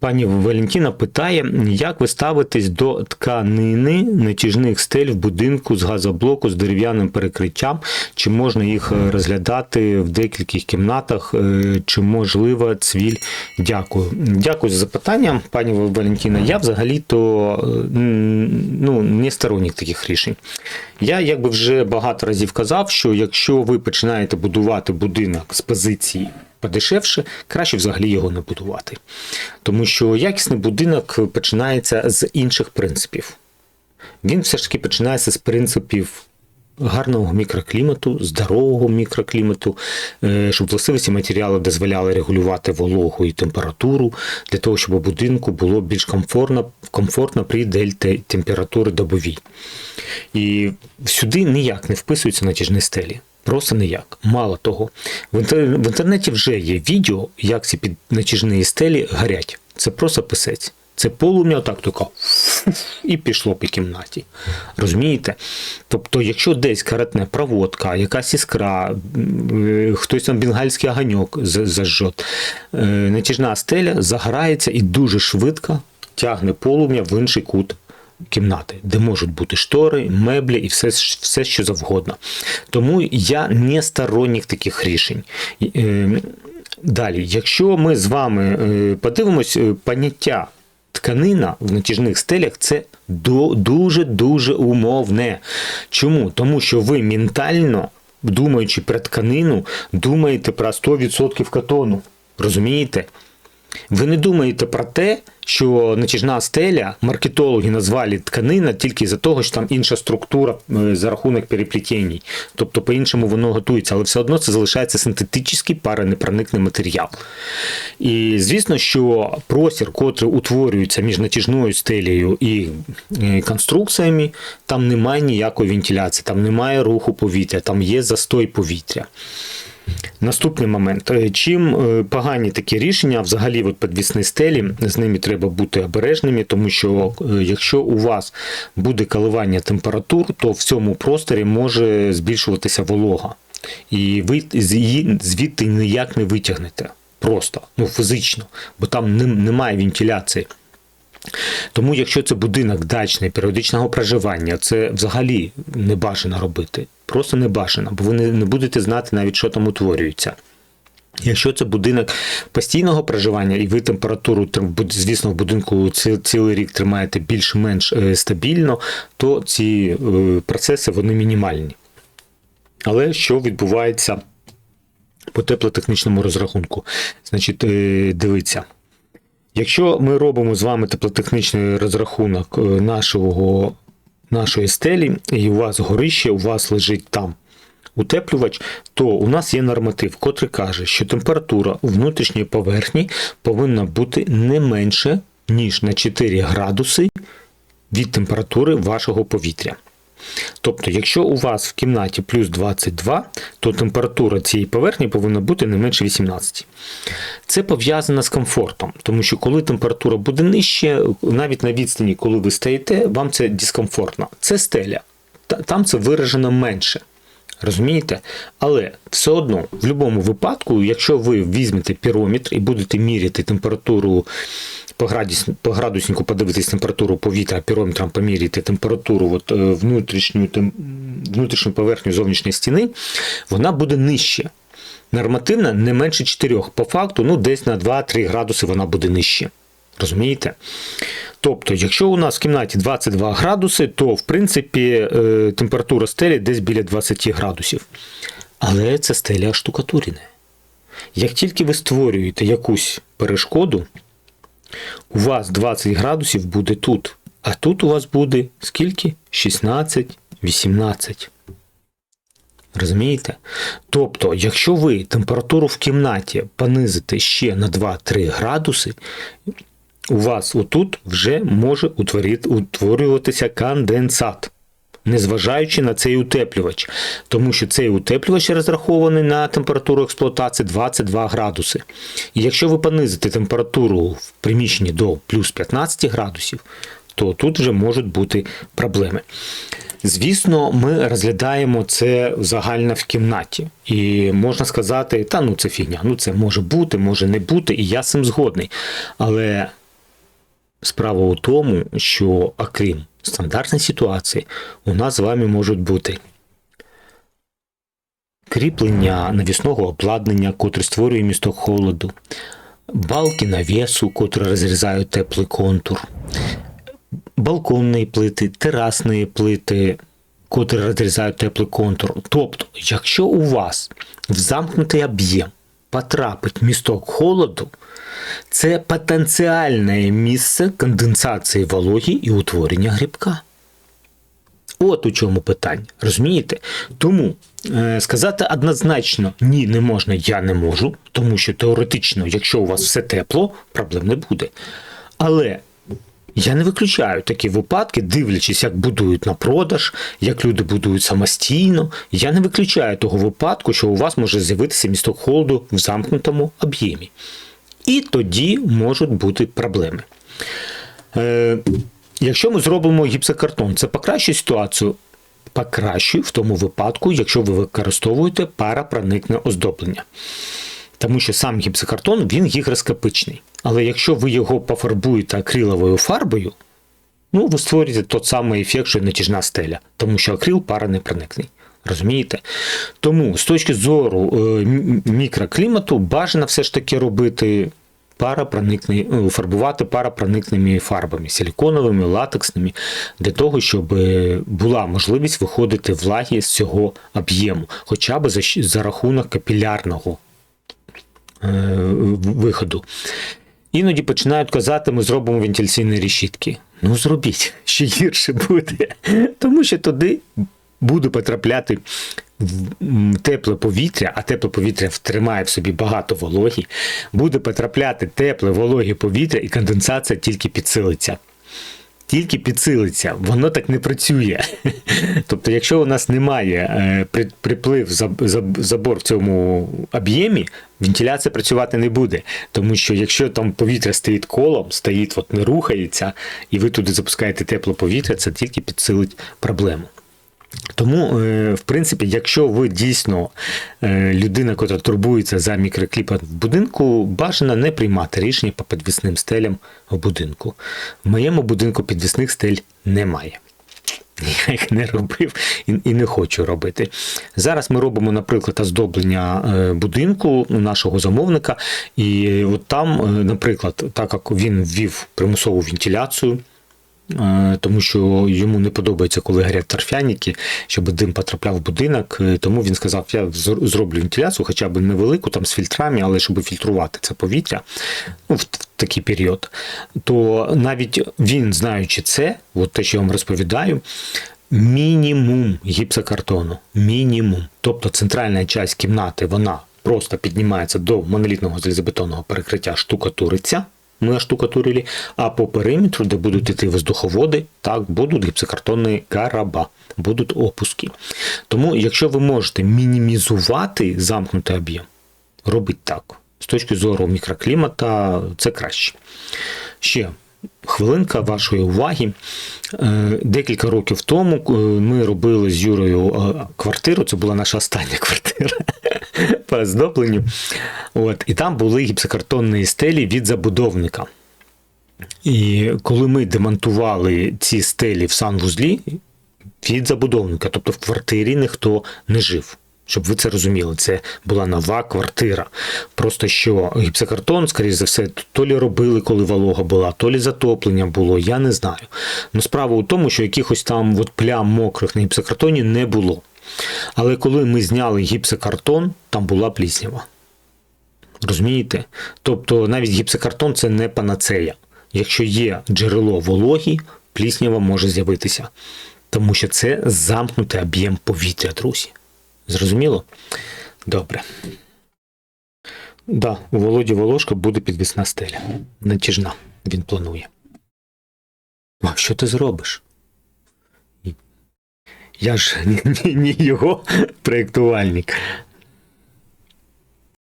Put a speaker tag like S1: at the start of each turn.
S1: Пані Валентіна питає, як ви ставитесь до тканини натяжних стель в будинку з газоблоку з дерев'яним перекриттям? Чи можна їх е, розглядати в декількох кімнатах? Е, Чи можлива цвіль? Дякую. Дякую за запитання, пані Валентіна. Я взагалі-то е, ну, не сторонник таких рішень. Я якби вже багато разів казав, що якщо ви починаєте будувати будинок з позиції подешевше, краще взагалі його не будувати. Тому що якісний будинок починається з інших принципів. Він все ж таки починається з принципів гарного мікроклімату, здорового мікроклімату, е, щоб властивості матеріалу дозволяли регулювати вологу і температуру, для того, щоб у будинку було більш комфортно, комфортно при дельта температури добовій. І сюди ніяк не вписуються натяжні стелі. Просто ніяк. Мало того, в, інтернеті вже є відео, як ці під натяжні стелі горять. Це просто писець. Це полум'я отак тако і пішло по кімнаті. Розумієте? Тобто, якщо десь каратне проводка, якась іскра, хтось там бенгальський огоньок за- зажжет, е, натяжна стеля загорається і дуже швидко тягне полум'я в інший кут кімнати, де можуть бути штори, меблі і все, все що завгодно. Тому я не сторонник таких рішень. Е, Далі, якщо ми з вами е, подивимось е, поняття тканина в натяжних стелях, це дуже-дуже умовне. Чому? Тому що ви ментально, думаючи про тканину, думаєте про 100% катону. Розумієте? Ви не думаєте про те, що натяжна стеля маркетологи назвали тканина тільки за того, що там інша структура е, за рахунок переплетінь. Тобто по-іншому воно готується, але все одно це залишається синтетичний паронепроникний матеріал. І звісно, що простір, котрий утворюється між натяжною стелею і е, конструкціями, там немає ніякої вентиляції, там немає руху повітря, там є застой повітря. Наступний момент. Е, Чим е, погані такі рішення, взагалі от підвісні стелі, з ними треба бути обережними, тому що е, якщо у вас буде коливання температур, то в цьому просторі може збільшуватися волога. І ви її звідти ніяк не витягнете. Просто, ну фізично, бо там немає вентиляції. Тому, якщо це будинок дачний, періодичного проживання, це взагалі не бажано робити. Просто не бажано, бо ви не, будете знати навіть, що там утворюється. Якщо це будинок постійного проживання, і ви температуру, звісно, в будинку цілий рік тримаєте більш-менш е, стабільно, то ці е, процеси вони мінімальні. Але що відбувається по теплотехнічному розрахунку? Значить, е, дивіться. Якщо ми робимо з вами теплотехнічний розрахунок е, нашого, нашої стелі, і у вас горище, у вас лежить там утеплювач, то у нас є норматив, котрий каже, що температура у внутрішньої поверхні повинна бути не менше, ніж на 4 градуси від температури вашого повітря. Тобто, якщо у вас в кімнаті плюс 22, то температура цієї поверхні повинна бути не менше 18. Це пов'язано з комфортом, тому що коли температура буде нижче, навіть на відстані, коли ви стоїте, вам це дискомфортно. Це стеля. Там це виражено менше. Розумієте? Але все одно, в будь-якому випадку, якщо ви візьмете пірометр і будете міряти температуру по, градус, по градуснику, подивитись температуру повітря, пірометром поміряти температуру от, е, внутрішню, тем, внутрішню поверхню зовнішньої стіни, вона буде нижче. Нормативна не менше 4. По факту, ну десь на 2-3 градуси вона буде нижче. Розумієте? Тобто, якщо у нас в кімнаті 22 градуси, то в принципі е, температура стелі десь біля 20 градусів. Але це стеля штукатуріне. Як тільки ви створюєте якусь перешкоду, у вас 20 градусів буде тут. А тут у вас буде скільки? 16, 18. Розумієте? Тобто, якщо ви температуру в кімнаті понизите ще на 2-3 градуси, у вас отут вже може утворюватися конденсат, незважаючи на цей утеплювач, тому що цей утеплювач розрахований на температуру експлуатації 22 градуси. І якщо ви понизите температуру в приміщенні до плюс 15 градусів, то тут вже можуть бути проблеми. Звісно, ми розглядаємо це загально в кімнаті. І можна сказати, та ну це фігня, ну це може бути, може не бути, і я з цим згодний. Але Справа у тому, що окрім стандартної ситуації, у нас з вами можуть бути кріплення навісного обладнання, котре створює місток холоду, балки навісу, котрі розрізають теплий контур, балконні плити, терасні плити, котрі розрізають теплий контур. Тобто, якщо у вас в замкнутий об'єм потрапить місток холоду, це потенціальне місце конденсації вологі і утворення грибка. От у чому питання. Розумієте? Тому е, сказати однозначно ні, не можна, я не можу, тому що теоретично, якщо у вас все тепло, проблем не буде. Але я не виключаю такі випадки, дивлячись, як будують на продаж, як люди будують самостійно. Я не виключаю того випадку, що у вас може з'явитися місток холоду в замкнутому об'ємі. І тоді можуть бути проблеми. Е, якщо ми зробимо гіпсокартон, це покращує ситуацію. Покращує в тому випадку, якщо ви використовуєте парапроникне оздоблення. Тому що сам гіпсокартон він гігроскопичний. Але якщо ви його пофарбуєте акриловою фарбою, ну ви створюєте той самий ефект, що натяжна стеля, тому що акрил паранепроникний. Розумієте? Тому з точки зору е, мікроклімату бажано все ж таки робити парапроникний, ну, фарбувати парапроникними фарбами, силіконовими, латексними, для того, щоб е, була можливість виходити влаги з цього об'єму, хоча б за, за рахунок капілярного е, виходу. Іноді починають казати, ми зробимо вентиляційні решітки. Ну, зробіть, ще гірше буде. Тому що туди буде потрапляти тепле повітря, а тепле повітря втримає в собі багато вологі, буде потрапляти тепле вологе повітря, і конденсація тільки підсилиться. Тільки підсилиться, воно так не працює. Тобто, якщо у нас немає е, приплив заб- заб- забор в цьому об'ємі, вентиляція працювати не буде. Тому що якщо там повітря стоїть колом, стоїть, от не рухається, і ви туди запускаєте тепле повітря, це тільки підсилить проблему. Тому, е, в принципі, якщо ви дійсно е, людина, яка турбується за мікроклімат в будинку, бажано не приймати рішення по підвісним стелям в будинку. В моєму будинку підвісних стель немає. Я їх не робив і, не хочу робити. Зараз ми робимо, наприклад, оздоблення е, будинку нашого замовника, і от там, наприклад, так як він ввів примусову вентиляцію. Е, тому що йому не подобається, коли горять торфяники, щоб дим потрапляв в будинок. Е, Тому він сказав: я зроблю вентиляцію, хоча б невелику, там з фільтрами, але щоб фільтрувати це повітря ну, в такий період. То навіть він, знаючи це, от те, що я вам розповідаю. Мінімум гіпсокартону. Мінімум. Тобто центральна частина кімнати вона просто піднімається до монолітного залізобетонного перекриття, штукатуриться. Ми штукатурили, а по периметру, де будуть йти воздуховоди, так, будуть гіпсокартонні караба, будуть опуски. Тому, якщо ви можете мінімізувати замкнутий об'єм, робіть так. З точки зору мікроклімата, це краще. Ще хвилинка вашої уваги. Е, Декілька років тому е, ми робили з Юрою е, квартиру. Це була наша остання квартира по. От, і там були гіпсокартонні стелі від забудовника. І коли ми демонтували ці стелі в санвузлі від забудовника, тобто в квартирі ніхто не жив. Щоб ви це розуміли, це була нова квартира. Просто що гіпсокартон, скоріш за все, то лі робили, коли волога була, то лі затоплення було, я не знаю. Ну, справа у тому, що якихось там от плям мокрих на гіпсокартоні не було. Але коли ми зняли гіпсокартон, там була пліснява. Розумієте? Тобто навіть гіпсокартон це не панацея. Якщо є джерело вологі, пліснява може з'явитися. Тому що це замкнутий об'єм повітря, друзі. Зрозуміло? Добре. Да, у Володі Волошка буде підвісна стеля. Натяжна, він планує. А що ти зробиш? Я ж не, його проєктувальник.